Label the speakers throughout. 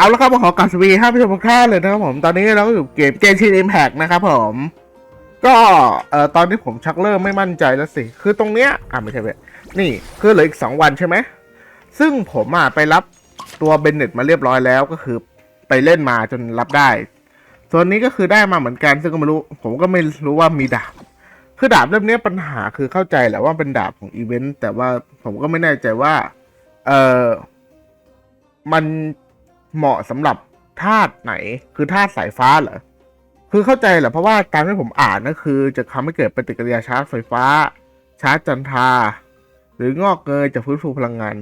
Speaker 1: เอาละครับมขอกราบสวีท่านผู้ชมทุกท่านเลยนะครับผมตอนนี้เราก็อยู่เกมเกมชีนอิมแพกนะครับผม ก็เอ่อตอนนี้ผมชักเริ่มไม่มั่นใจแล้วสิ คือตรงเนี้ยอะไม่ใช่เว้ยนี่คือเหลืออีกสองวันใช่ไหมซึ่งผมอะไปรับตัวเบนเน็ตมาเรียบร้อยแล้วก็คือไปเล่นมาจนรับได้ ส่วนนี้ก็คือได้มาเหมือนกัน ซึ่งก็ไม่รู้ ผมก็ไม่รู้ว่ามีดาบ คือดาบเล่มเนี้ยปัญหาคือเข้าใจแหละว่าเป็นดาบของอีเวนต์แต่ว่าผมก็ไม่แน่ใจว่าเออมัน เหมาะสำหรับธาตุไหน คือธาตุสายฟ้าเหรอคือเข้าใจแหละเพราะว่าตามที่ผมอ่านก็คือ จะทำให้เกิดปฏิกิริยาชาร์จไฟฟ้า ชาร์จจันทราหรืองอกเงยจากฟื้นฟูพลังงาน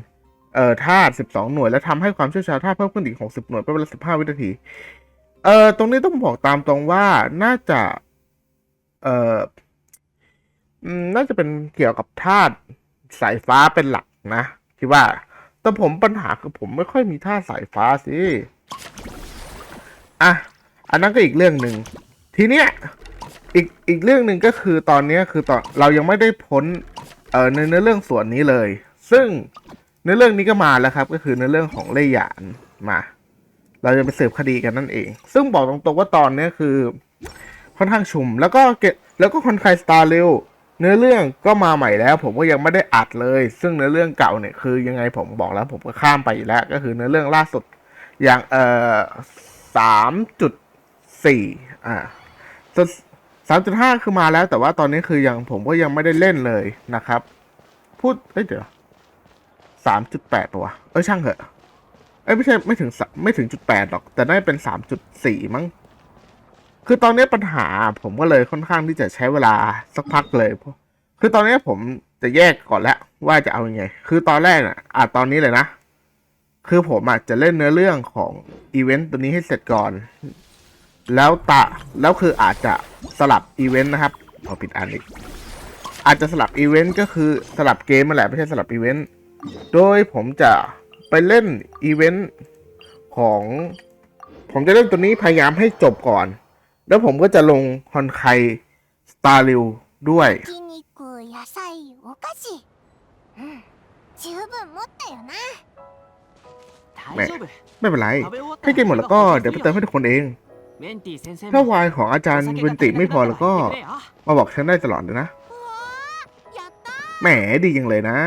Speaker 1: เอ่อธาตุ12 หน่วย และทำให้ความเชี่ยวชาญธาตุเพิ่มขึ้นอีก 60 หน่วยเป็นเวลา15 วินาทีเอ่อตรงนี้ต้องบอกตามตรงว่าน่าจะเอ่อน่าจะเป็นเกี่ยวกับธาตุสายฟ้าเป็นหลักนะคิดว่า แต่ผมปัญหาคือผมไม่ค่อยมีธาสายฟ้าสิ อะ อันนั้นก็อีกเรื่องหนึ่ง ทีเนี้ย อีกอีกเรื่องหนึ่งก็คือตอนเนี้ยคือตอนเรายังไม่ได้พ้นเอ่อในเนื้อเรื่องส่วนนี้เลย ซึ่งเนื้อเรื่องนี้ก็มาแล้วครับ ก็คือเนื้อเรื่องของเล่หยานมา เราจะไปสืบคดีกันนั่นเอง ซึ่งบอกตรงๆว่าตอนเนี้ยคือค่อนข้างชุม แล้วก็เกตแล้วก็คอนไคสตาร์เร็ว เนื้อเรื่องก็มาใหม่แล้ว ผมก็ยังไม่ได้อัดเลย ซึ่งเนื้อเรื่องเก่าเนี่ยคือยังไงผมบอกแล้ว ผมก็ข้ามไปแล้ว ก็คือเนื้อเรื่องล่าสุดอย่างเอ่อสามจุดสี่อ่าสามจุดห้าคือมาแล้ว แต่ว่าตอนนี้คือยังผมก็ยังไม่ได้เล่นเลยนะครับ พูดเอ้ยเดี๋ยวสามจุดแปดปะวะเอ้ยช่างเถอะเอ้ยไม่ใช่ไม่ถึงสไม่ถึงจุดแปดหรอก แต่น่าจะเป็นสามจุดสี่มั้ง คือตอนนี้ปัญหาผมก็เลยค่อนข้างที่จะใช้เวลาสักพักเลยเพราะคือตอนนี้ผมจะแยกก่อนแล้วว่าจะเอาอยัางไง คือตอนแรกอะอาจตอนนี้เลยนะ คือผมอาจจะเล่นเนื้อเรื่องของอีเวนต์ตัวนี้ให้เสร็จก่อน แล้วตะแล้วคืออาจจะสลับอีเวนต์นะครับเอาผิดอันอีกอาจจะสลับอีเวนต์ก็คือสลับเกมมาแหละไม่ใช่สลับอีเวนต์ โดยผมจะไปเล่นอีเวนต์ของ ผมจะเล่นตัวนี้พยายามให้จบก่อน แล้วผมก็จะลงฮอนไคสตาริวด้วย
Speaker 2: แม่
Speaker 1: ไม่เป็นไรให้กินหมดแล้วก็เดี๋ยวไปเติมให้ทุกคนเอง ถ้าวายของอาจารย์เวนติไม่พอแล้วก็ มาบอกฉันได้ตลอดเลยนะ แหมดีอย่างเลยนะ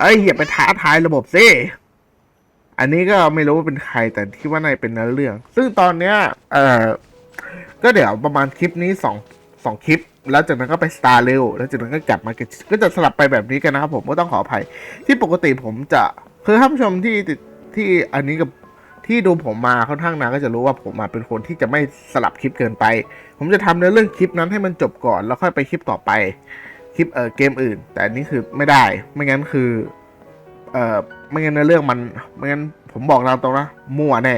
Speaker 1: เอ้ยอย่าไปท้าทายระบบซิ อันนี้ก็ไม่รู้ว่าเป็นใครแต่คิดว่าน่าจะเป็นเนื้อเรื่อง ซึ่งตอนเนี้ยเอ่อก็เดี๋ยวประมาณคลิปนี้สองสองคลิป แล้วจากนั้นก็ไปสตาร์เร็วแล้วจากนั้นก็กลับมาก็จะสลับไปแบบนี้กันนะครับผมก็ต้องขออภัย ที่ปกติผมจะคือท่านผู้ชมที่ที่อันนี้กับที่ดูผมมาค่อนข้างนานก็จะรู้ว่าผมมาเป็นคนที่จะไม่สลับคลิปเกินไป ผมจะทำเนื้อเรื่องคลิปนั้นให้มันจบก่อน แล้วค่อยไปคลิปต่อไป คลิปเออเกมอื่น แต่อันนี้คือไม่ได้ ไม่งั้นคือ เอ่อไม่งั้นในเรื่องมันไม่งั้นผมบอกตามตรงนะมั่วแน่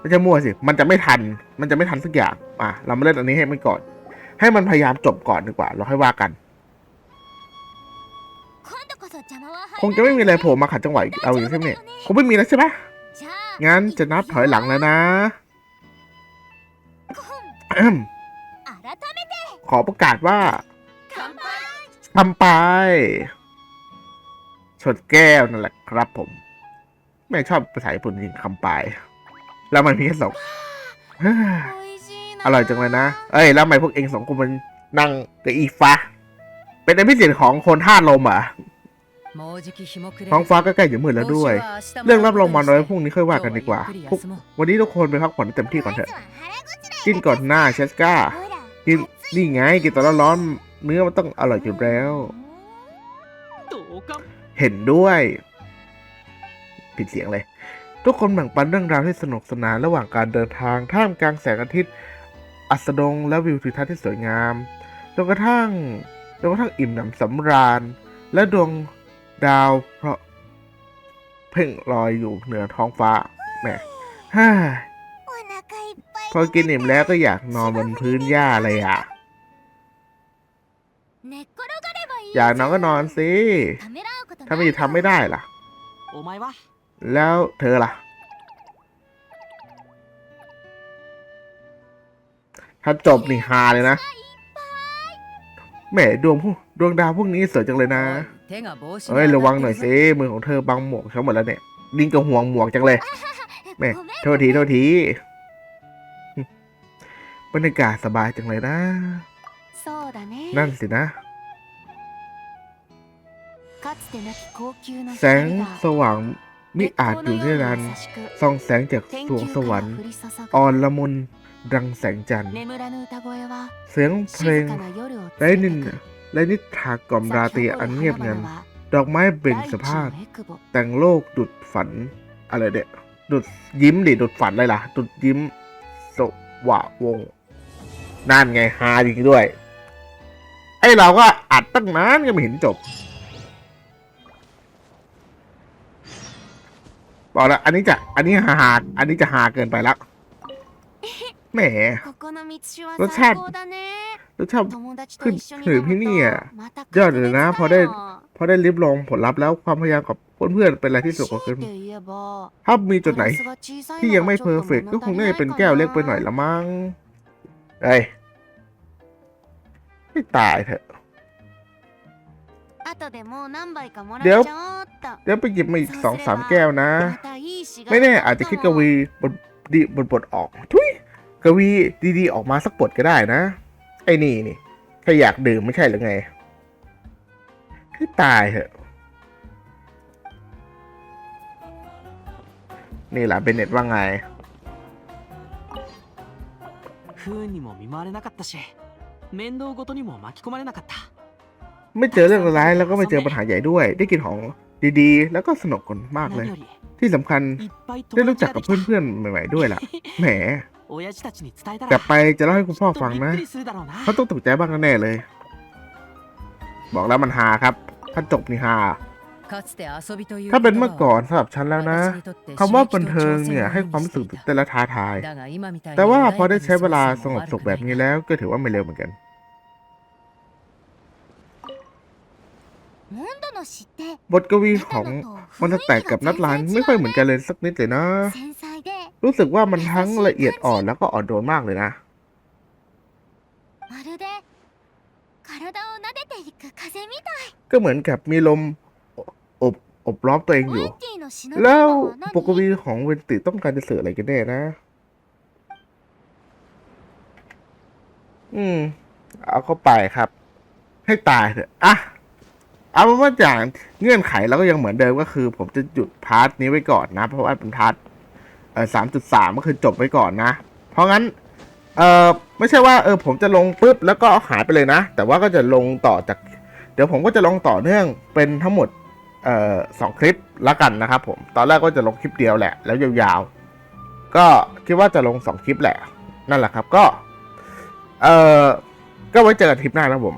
Speaker 1: ไม่ใช่มั่วสิมันจะไม่ทัน มันจะไม่ทันสักอย่างอะเรามาเล่นอันนี้ให้มันก่อน ให้มันพยายามจบก่อนดีกว่า เราค่อยว่ากัน คงจะไม่มีอะไรโผล่มาขัดจังหวะเอาอีกใช่ไหมคงไม่มีแล้วใช่ไหมงั้นจะนับถอยหลังแล้วนะขอประกาศว่าทำไป ชนแก้วนั่นแหละครับผม ไม่ชอบภาษาญี่ปุ่นจริงคำปลาย แล้วมันมีแค่สองอร่อยจังเลยนะ เอ้ย แล้วทำไมพวกเองสองคนมันนั่งกับอีฟ้า เป็นอภิสิทธิ์ของคนท่าลมอะท้องฟ้าก็ใกล้จะมืดแล้วด้วย เรื่องรับรองมาน้อยพรุ่งนี้ค่อยว่ากันดีกว่า วันนี้ทุกคนไปพักผ่อนเต็มที่ก่อนเถอะ กินก่อนหน้าเชสก้า กินนี่ไงกินตอนร้อนเนื้อมันต้องอร่อยจุดแล้ว เห็นด้วย ผิดเสียงเลย ทุกคนแบ่งปันเรื่องราวที่สนุกสนานระหว่างการเดินทาง ท่ามกลางแสงอาทิตย์ อัสดง และวิวทิวทัศน์ที่สวยงามจนกระทั่งจนกระทั่งอิ่มหนำสำราญ และดวงดาวเพราะเพ่งลอยอยู่เหนือท้องฟ้าแหม่พอกินอิ่มแล้วก็อยากนอนบนพื้นหญ้าเลยอะ อยากนอนก็นอนสิ ถ้าไม่ทำไม่ได้ล่ะ แล้วเธอล่ะถ้าจบนี่ฮาเลยนะแหมดวงพวกดวงดาวพวกนี้สวยจังเลยนะเฮ้ยระวังหน่อยสิมือของเธอบังหมวกเขาหมดแล้วเนี่ยดิ้งกระห่วงหมวกจังเลยแห
Speaker 3: ม
Speaker 1: โทษทีโทษทีบรรยากาศสบายจังเลยนะ นั่นสินะ แสงสว่างมิอาจอยู่ที่นั้นส่องแสงจากสวงสวรรค์อ่อนละมุนดังแสงจันทร์ เสียงเพลง
Speaker 3: และ
Speaker 1: นินและนิทากล่อมราตรีอันเงียบงัน ดอกไม้เบ่งสภาพ แต่งโลกดุดฝัน อะไรเด็ดดุดยิ้มดิดุดฝันเลยล่ะ ดุดยิ้ม สว่ะวง นั่นไงฮาจริงด้วย ไอเราก็อัดตั้งนานก็ไม่เห็นจบ บอกแล้วอันนี้จะอันนี้หาหาอันนี้จะหาเกินไปละแหมรสชาติรสชาติ
Speaker 3: ขึ้น
Speaker 1: ถือพี่นี่
Speaker 3: อะ
Speaker 1: ยอดเลยนะพอได้พอได้ลิบลองผลลัพธ์แล้วความพยายามกับเพื่อนๆเป็นอะไรที่สุดก็
Speaker 3: คือ
Speaker 1: ถ้ามีจุดไหน ที่ยังไม่เพอร์เฟกก็คงได้เป็นแก้วเล็กไปหน่อยละมั้งไอ้ไม่ตายเถอะเดี๋ยวเดี๋ยวไปหยิบมาอีกสองสามแก้วนะ ไม่แน่อาจจะคิดกวีบทดีบทบทออก ทุยกวีดีๆ ออกมาสักบทก็ได้นะ ไอ้นี่นี่แค่อยากดื่มไม่ใช่หรือไงให้ตายเถอะ นี่แหละเบนเน็ตว่าไง
Speaker 2: 不運にも見舞われなかったし面倒ごとにも巻き込まれなかった
Speaker 1: ไม่เจอเรื่องร้ายๆแล้วก็ไม่เจอปัญหาใหญ่ด้วย ได้กินของดีๆ แล้วก็สนุกกันมากเลย
Speaker 2: 何より
Speaker 1: ที่สำคัญได้รู้จักกับเพื่อนๆใหม่ๆด้วยล่ะ แหม กลับไปจะเล่าให้คุณพ่อฟังนะเขาต้องตกใจบ้างแน่เลย บอกแล้วมันฮาครับถ้าจบนี่ฮาถ้าเป็นเมื่อก่อนสำหรับฉันแล้วนะคำว่าบันเทิงเนี่ยให้ความรู้สึกแต่ละท้าทาย แต่ว่าพอได้ใช้เวลาสงบสุขแบ
Speaker 4: บ
Speaker 1: นี้แล้วก็ถือว่าไม่เร็วเหมือนกัน บทกวีของมันแตกกับนัดลานไม่ค่อยเหมือนกันเลยสักนิดเลยนะ รู้สึกว่ามันทั้งละเอียดอ่อนแล้วก็อ่อนโดนมากเลยนะก็เหมือนกับมีลมอบอบล้อมตัวเองอยู่ แล้วปกวีของเวนติต้องการจะสื่ออะไรกันแน่นะ อืม เอาเข้าไปครับ ให้ตายเถอะอะ เอาเป็นว่าอย่างเงื่อนไขเราก็ยังเหมือนเดิมก็คือ ผมจะหยุดพาร์ทนี้ไว้ก่อนนะ เพราะว่าเป็นพาร์ทเออสามจุดสามก็คือจบไว้ก่อนนะ เพราะงั้นเออไม่ใช่ว่าเออผมจะลงปุ๊บแล้วก็หายไปเลยนะ แต่ว่าก็จะลงต่อจาก เดี๋ยวผมก็จะลงต่อเนื่องเป็นทั้งหมดเอ่อสองคลิปละกันนะครับผมตอนแรกก็จะลงคลิปเดียวแหละ แล้วยาวๆ ก็คิดว่าจะลงสองคลิปแหละ นั่นแหละครับก็ เอ่อก็ไว้เจอกันคลิปหน้านะผม